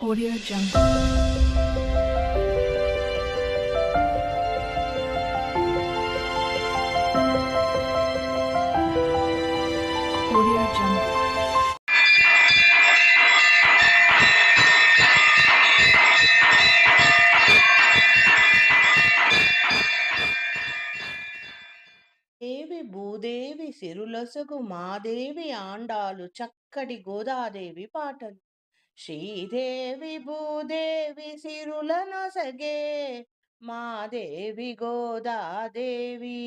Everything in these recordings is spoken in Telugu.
Audio Jungle. Audio Jungle. దేవి భూదేవి సిరులొసగు మాదేవి ఆండాలు చక్కటి గోదాదేవి పాటలు శ్రీదేవి భూదేవి సిరుల నొసగే మాదేవి గోదాదేవి.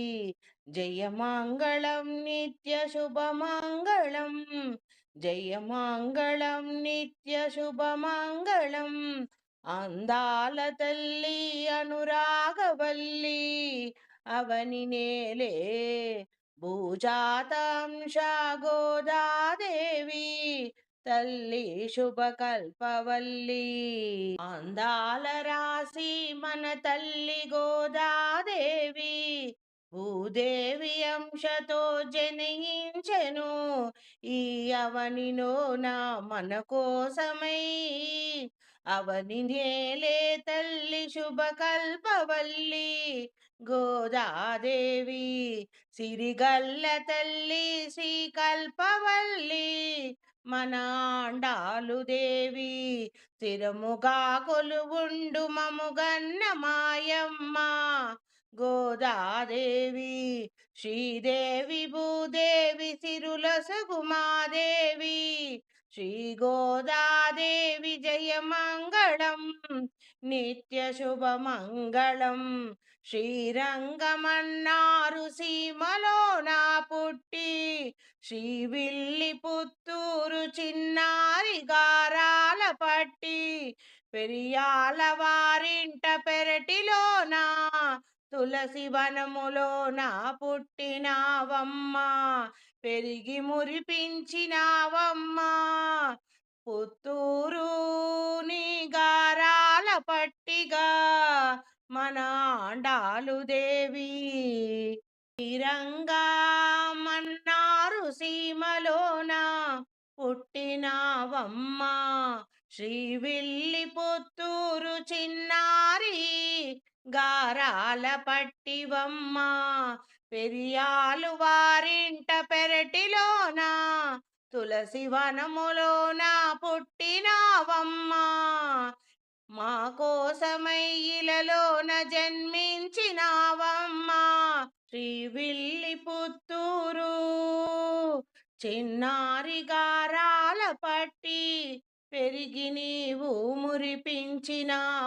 జయమంగళం నిత్య శుభమంగళం జయమంగళం నిత్య శుభమంగళం అందాల తల్లి అనురాగవల్లి అవని నేలే భూజాతంశ గోదాదేవి. తల్లి శుభకల్పవల్లి. అందాల రాశి మన తల్లి గోదాదేవి. భూదేవి అంశతో జనయించెను ఈ అవనిలోన మన కోసమై. అవని నేలే తల్లి శుభకల్పవల్లి. గోదాదేవి సిరిగల్ల తల్లి శ్రీకల్పవల్లి. మనాండాలు దేవి స్థిరముగా కొలువుండు మముగన్న మాయమ్మ గోదాదేవి శ్రీదేవి భూదేవి సిరుల సుగుమాదేవి శ్రీ గోదాదేవి జయమంగళం నిత్య శుభమంగళం. శ్రీరంగమన్నారు సీమలో నా పుట్టి శ్రీవిల్లి పుత్తూరు చిన్నారి గారాల పట్టి పెరియాల వారింట పెరటిలోనా తులసి వనములోన పుట్టినావమ్మ పెరిగి మురిపించినావమ్మా. పుత్తూరు నీ గారాల పట్టిగా మన ఆండాలు దేవి. తిరంగా మన్నారు సీమలోన పుట్టినావమ్మ. శ్రీవిల్లి పుత్తూరు చిన్నారి గారాల పట్టివమ్మ పెరియాలు వారింట పెరటిలోన తులసి వనములోన పుట్టినావమ్మా. మా కోసమై ఇలలోన జన్మించినావమ్మా శ్రీవిల్లి పుత్తూరు. చిన్నారి గారాల పట్టి పెరిగి నీవు మురిపించినావమ్మా.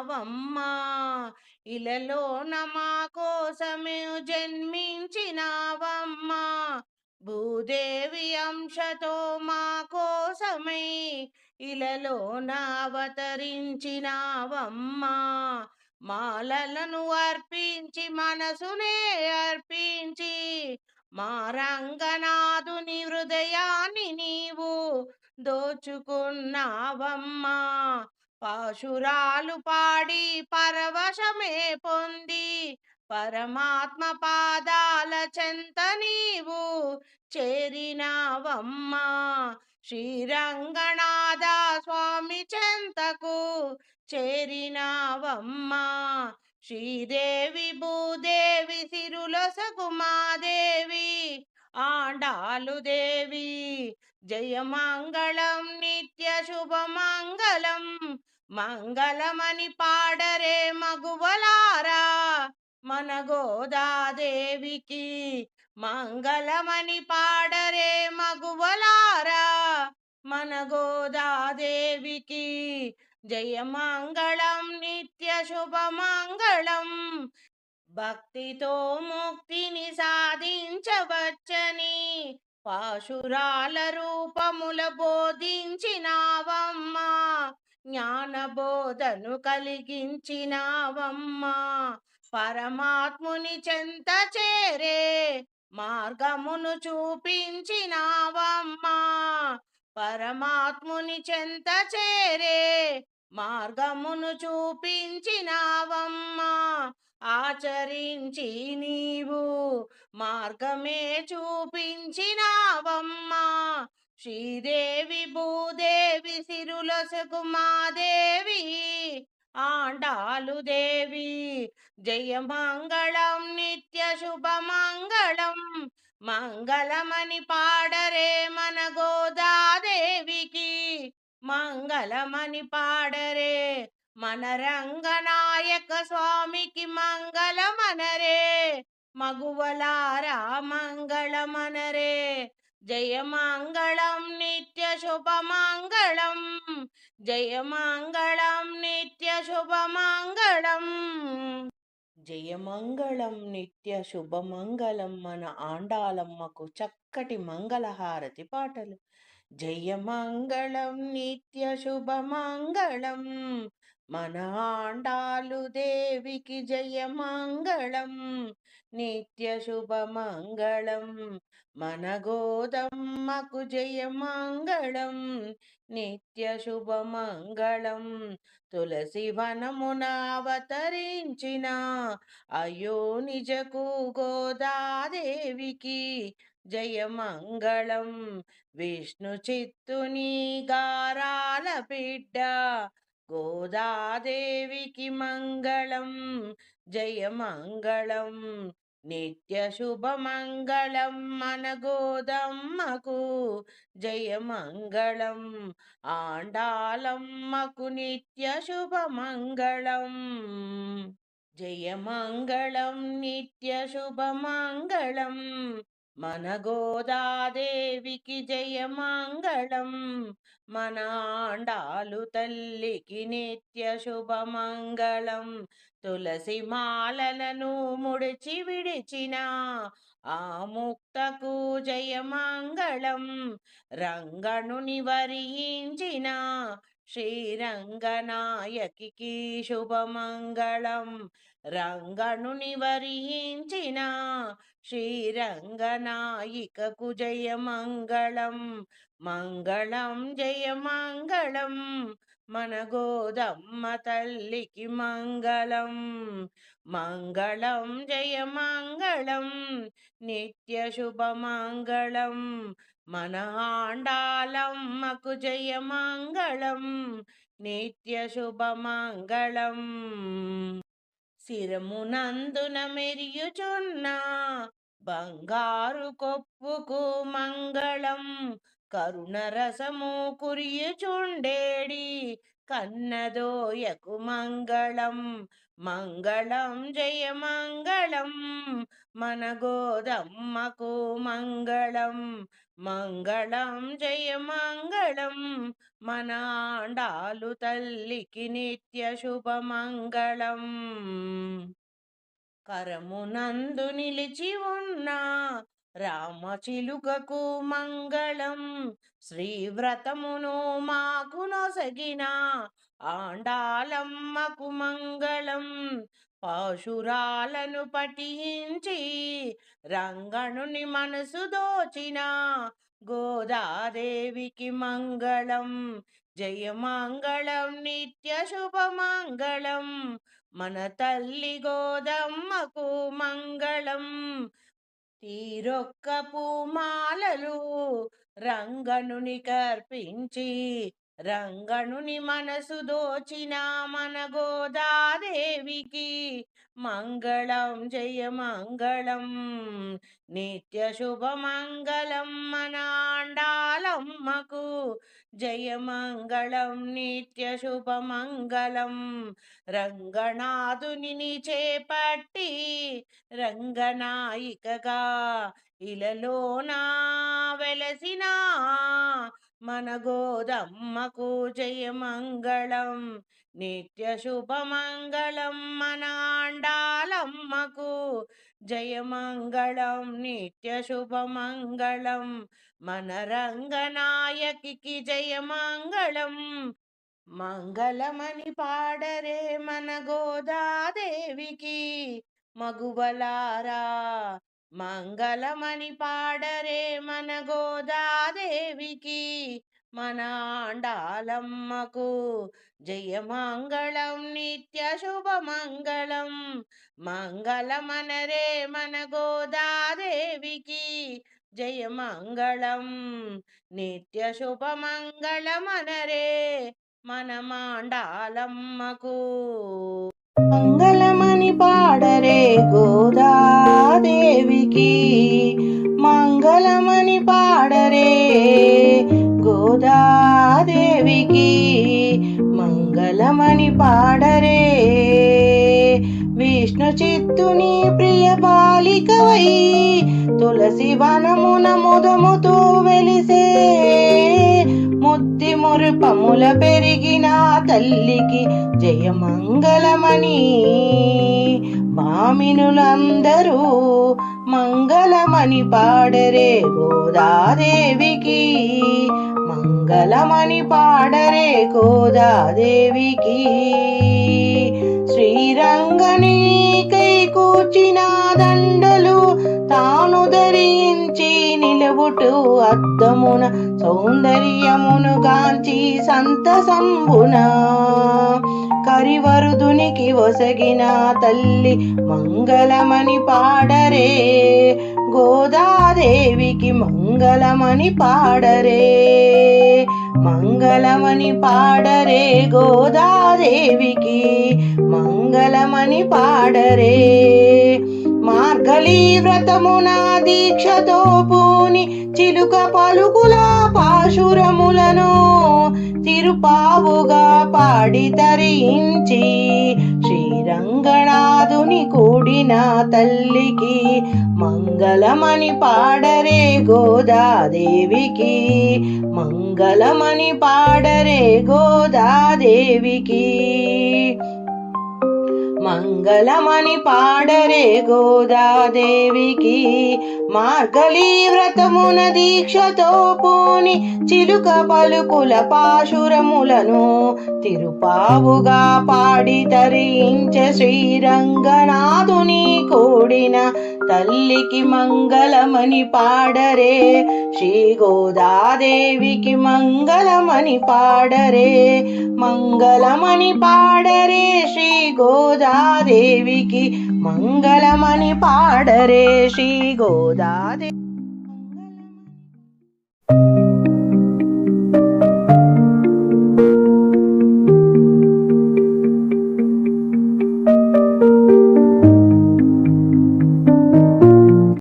ఇలలోన మా కోసమే జన్మించినావమ్మా. భూదేవి అంశతో మా కోసమై ఇలలోన అవతరించినావమ్మా మాలలను అర్పించి మనసునే అర్పించి మా రంగనాథుని హృదయాన్ని నీవు దోచుకున్నావమ్మా. పాశురాలు పాడి పరవశమే పొంది పరమాత్మ పాదాల చెంత నీవు చేరినావమ్మా. శ్రీరంగనాథ స్వామి చెంతకు చేరినావమ్మా. శ్రీదేవి భూదేవి సిరుల సకుమాదేవి ఆండాలు దేవి జయమంగళం నిత్య శుభమంగళం. మంగళమని పాడరే మగువలారా. మన గోదాదేవికి మంగళమని పాడరే మగువలారా. మన గోదాదేవికి జయమంగళం నిత్య శుభమంగళం. భక్తితో ముక్తిని సాధించవచ్చని పాశురాల రూపముల బోధించినావమ్మా జ్ఞానబోధను కలిగించినావమ్మా. పరమాత్ముని చెంత చేరే మార్గమును చూపించినావమ్మా పరమాత్ముని చెంత చేరే మార్గమును చూపించినావమ్మా. ఆచరించి నీవు మార్గమే చూపించినావమ్మా. శ్రీదేవి భూదేవి సిరులసకు మాదేవి ఆండాలు దేవి. జయ మంగళం నిత్య శుభ మంగళం మంగళమని పాడరే మన గోదాదేవికి మంగళమని పాడరే మన రంగనాయక స్వామికి మంగళమనరే మగువలారా మంగళమనరే జయ మంగళం నిత్య శుభ మంగళం జయ మంగళం నిత్య శుభ మంగళం. జయమంగళం నిత్య శుభమంగళం మన ఆండాలమ్మకు చక్కటి మంగళహారతి పాటలు. జయమంగళం నిత్య శుభమంగళం మన ఆండాలు దేవికి జయమంగళం నిత్య శుభమంగళం. మన గోదమ్మకు జయమంగళం నిత్య శుభమంగళం. తులసి వనమున అవతరించిన అయ్యో నిజకు గోదాదేవికి జయమంగళం. విష్ణు చిత్తుని గారాల బిడ్డ గోదాదేవికి మంగళం జయమంగళం నిత్య శుభమంగళం మన గోదమ్మకు జయమంగళం ఆండాలమ్మకు నిత్య శుభమంగళం జయమంగళం నిత్య శుభమంగళం మన గోదాదేవికి జయమంగళం మన ఆండాలు తల్లికి నిత్య శుభమంగళం. తులసి మాలలను ముడిచి విడిచిన ఆ ముక్తకు జయమంగళం రంగణుని వరించిన శ్రీరంగనాయకి శుభమంగళం. రంగణుని వరించిన శ్రీరంగనాయికకు జయమంగళం. మంగళం జయమంగళం. మన గోదమ్మ తల్లికి మంగళం. మంగళం జయమంగళం. నిత్య శుభమంగళం. మన ఆండాలమ్మకు జయమంగళం నిత్య శుభమంగళం. శిరమునందున మెరియుచున్న బంగారు కొప్పుకు మంగళం కరుణరసము కురియుచుండేడి కన్నదోయకు మంగళం. మంగళం జయ మంగళం మన గోదమ్మకు మంగళం. మంగళం జయ మంగళం మన ఆండాలు తల్లికి నిత్య శుభమంగళం కరమునందు నిలిచి ఉన్న రామచిలుకకు మంగళం శ్రీవ్రతమును మాకు నొసగిన ఆండాలమ్మకు మంగళం పాశురాలను పఠించి రంగణుని మనసు దోచిన గోదాదేవికి మంగళం జయమంగళం నిత్య శుభమంగళం మన తల్లి గోదమ్మకు మంగళం. తీరొక్క పూమాలలు రంగణుని కర్పించి రంగణుని మనసు దోచిన మన గోదాదేవికి మంగళం జయ మంగళం. నిత్య శుభమంగళం మన ఆండాలమ్మకు జయ మంగళం నిత్య శుభమంగళం రంగనాథుని చేపట్టి రంగనాయికగా ఇలలోనా వెలసినా మన గోదమ్మకు జయమంగళం నిత్య శుభమంగళం మన ఆండాలమ్మకు జయమంగళం నిత్య శుభమంగళం మన రంగనాయకి జయమంగళం. మంగళమని పాడరే మన గోదాదేవికి మగువలారా మంగళమని పాడరే మన గోదాదేవికి మన ఆండాలమ్మకు. జయమంగళం నిత్య శుభమంగళం మంగళమనరే మన గోదాదేవికి. జయమంగళం నిత్య శుభమంగళమనరే మన మాండాలమ్మకు. మంగళమని పాడరే గోదాదేవికి. మంగళమని పాడరే గోదాదేవికి. మంగళమని పాడరే విష్ణు చిత్తుని ప్రియ బాలికవై తులసి వనమున ముదముతో వెలిసే ముద్ది మురుపముల పెరిగిన తల్లికి జయమంగళమణి మామినులందరూ మంగళమణి పాడరే గోదాదేవికి మంగళమని పాడరే గోదాదేవికి శ్రీరంగనీకై కూచిన దండలు తాను ధరించి నిలబుటు అద్దమున సౌందర్యమును గాంచి సంతసంబున. కరివరుదునికి ఒసగిన తల్లి మంగళమని పాడరే గోదాదేవికి మంగళమని పాడరే. మంగళమని పాడరే గోదాదేవికి మంగళమని పాడరే. మార్గళీ వ్రతమున దీక్షతో పూని చిలుక పలుకుల పాశురములను తిరుపావుగా పాడి తరించి రంగనాథుని కూడిన తల్లికి మంగళమని పాడరే గోదాదేవికి. మంగళమని పాడరే గోదాదేవికి. మంగళమని పాడరే గోదాదేవికి. మార్గళీ వ్రతమున దీక్షతో పోని చిలుక పలుకుల పాశురములను తిరుపావుగా పాడి తరించే శ్రీరంగనాథుని కూడిన తల్లికి మంగళమని పాడరే. శ్రీ గోదాదేవికి మంగళమని పాడరే. మంగళమని పాడరే శ్రీ గోదా గోదాదేవికి మంగళమని పాడరే శ్రీ గోదాదేవి